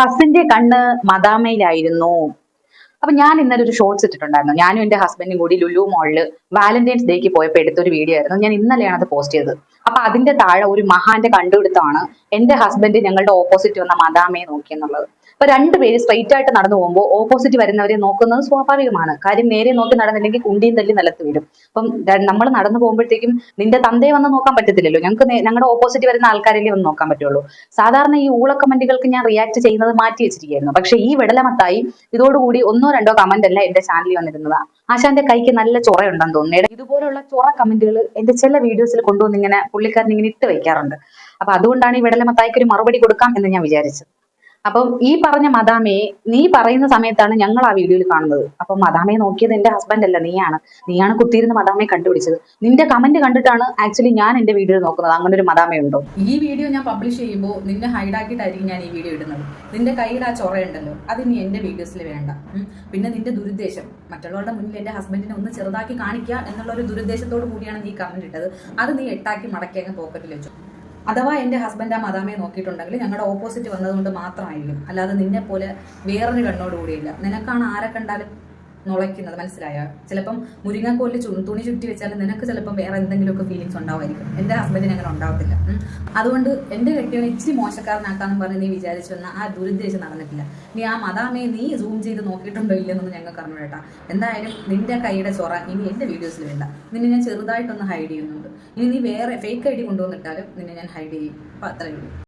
ഹസിന്റെ കണ്ണ് മദാമയിലായിരുന്നു. അപ്പൊ ഞാൻ ഇന്നലെ ഒരു ഷോർട്സ് ഇട്ടിട്ടുണ്ടായിരുന്നു. ഞാനും എന്റെ ഹസ്ബൻഡും കൂടി ലുലു മോളിൽ വാലന്റൈൻസ് ഡേക്ക് പോയപ്പോൾ എടുത്തൊരു വീഡിയോ ആയിരുന്നു. ഞാൻ ഇന്നലെയാണ് അത് പോസ്റ്റ് ചെയ്തത്. അപ്പൊ അതിന്റെ താഴെ ഒരു മഹാന്റെ കണ്ടുപിടുത്തമാണ് എന്റെ ഹസ്ബൻഡ് ഞങ്ങളുടെ ഓപ്പോസിറ്റ് വന്ന മദാമയെ നോക്കിയെന്നുള്ളത്. അപ്പൊ രണ്ടുപേര് സ്ട്രൈറ്റ് ആയിട്ട് നടന്നു പോകുമ്പോൾ ഓപ്പോസിറ്റ് വരുന്നവരെ നോക്കുന്നത് സ്വാഭാവികമാണ്. കാര്യം നേരെ നോക്കി നടന്നില്ലെങ്കിൽ കുണ്ടിയും തല്ലി നിലത്ത് വീഴും. അപ്പം നമ്മൾ നടന്നു പോകുമ്പോഴത്തേക്കും നിന്റെ തന്തയെ വന്ന് നോക്കാൻ പറ്റത്തില്ലല്ലോ. ഞങ്ങൾക്ക് ഞങ്ങളുടെ ഓപ്പോസിറ്റ് വരുന്ന ആൾക്കാരല്ലേ വന്ന് നോക്കാൻ പറ്റുള്ളൂ. സാധാരണ ഈ ഊള കമന്റുകൾക്ക് ഞാൻ റിയാക്ട് ചെയ്യുന്നത് മാറ്റി വെച്ചിരിക്കുകയായിരുന്നു. പക്ഷെ ഈ വിടലമത്തായി ഇതോടുകൂടി ഒന്നോ രണ്ടോ കമന്റ് അല്ല എന്റെ ചാനലിൽ വന്നിരുന്നത്. ആശാന്റെ കൈക്ക് നല്ല ചൊറയുണ്ടെന്ന് തോന്നുന്നു. ഇതുപോലുള്ള ചൊറ കമന്റുകൾ എന്റെ ചില വീഡിയോസിൽ കൊണ്ടുവന്ന് ഇങ്ങനെ പുള്ളിക്കാരൻ ഇങ്ങനെ ഇട്ട് വെക്കാറുണ്ട്. അപ്പൊ അതുകൊണ്ടാണ് ഈ വിടലമത്തായിക്ക് ഒരു മറുപടി കൊടുക്കാം എന്ന് ഞാൻ വിചാരിച്ചത്. അപ്പം ഈ പറഞ്ഞ മദാമയെ നീ പറയുന്ന സമയത്താണ് ഞങ്ങൾ ആ വീഡിയോയിൽ കാണുന്നത്. അപ്പൊ മദാമയെ നോക്കിയത് എന്റെ ഹസ്ബൻഡ് അല്ല നീയാണ്. നീയാണ് കുത്തിയിരുന്ന് മദാമയെ കണ്ടുപിടിച്ചത്. നിന്റെ കമന്റ് കണ്ടിട്ടാണ് ആക്ച്വലി ഞാൻ എന്റെ വീഡിയോ നോക്കുന്നത്. അങ്ങനെ ഒരു മദാമയുണ്ടോ ഈ വീഡിയോ ഞാൻ പബ്ലിഷ് ചെയ്യുമ്പോൾ നിന്നെ ഹൈഡാക്കിയിട്ടായിരിക്കും ഞാൻ ഈ വീഡിയോ ഇടുന്നത്. നിന്റെ കയ്യിൽ ആ ചൊറയുണ്ടല്ലോ അത് നീ എന്റെ വീഡിയോസിൽ വേണ്ട. പിന്നെ നിന്റെ ദുരുദ്ദേശം. മറ്റുള്ളവരുടെ മുന്നിൽ എന്റെ ഹസ്ബൻഡിനെ ഒന്ന് ചെറുതാക്കി കാണിക്കുക എന്നുള്ള ഒരു ദുരുദ്ദേശത്തോട് കൂടിയാണ് നീ കമന്റ് ഇട്ടത്. അത് നീ എട്ടാക്കി മടക്കി അങ്ങ് പോക്കറ്റിൽ വെച്ചു. അഥവാ എന്റെ ഹസ്ബൻഡ് ആ മദാമയെ നോക്കിയിട്ടുണ്ടെങ്കിൽ ഞങ്ങളുടെ ഓപ്പോസിറ്റ് വന്നതുകൊണ്ട് മാത്രമായിരിക്കും. അല്ലാതെ നിന്നെപ്പോലെ വേറൊരു കണ്ണോടുകൂടിയില്ല. നിനക്കാണ് ആരെ കണ്ടാലും നുളയ്ക്കുന്നത് മനസ്സിലായോ? ചിലപ്പം മുരിങ്ങക്കോലിൽ തുണി ചുറ്റി വെച്ചാൽ നിനക്ക് ചിലപ്പം വേറെ എന്തെങ്കിലുമൊക്കെ ഫീലിങ്സ് ഉണ്ടാവുമായിരിക്കും എന്റെ ഹസ്ബൻഡിന് അങ്ങനെ ഉണ്ടാവത്തില്ല. അതുകൊണ്ട് എന്റെ കെട്ടിയവനെ ഇച്ചിരി മോശക്കാരനാക്കാന്ന് പറഞ്ഞ് നീ വിചാരിച്ചു ആ ദുരുദ്ദേശം നടന്നിട്ടില്ല. നീ ആ മതാമയെ നീ സൂം ചെയ്ത് നോക്കിയിട്ടുണ്ടോ ഇല്ലെന്നൊന്നും ഞങ്ങൾക്ക് പറഞ്ഞു കേട്ടാ എന്തായാലും നിന്റെ കൈയുടെ ചൊറ ഇനി എന്റെ വീഡിയോസിൽ വേണ്ട. നിന്നെ ഞാൻ ചെറുതായിട്ടൊന്ന് ഹൈഡ് ചെയ്യുന്നുണ്ട്. ഇനി നീ വേറെ ഫേക്ക് ഐ ഡി കൊണ്ടുവന്നിട്ടാലും നിന്നെ ഞാൻ ഹൈഡ് ചെയ്യും. അപ്പം അത്രയേ ഉള്ളൂ.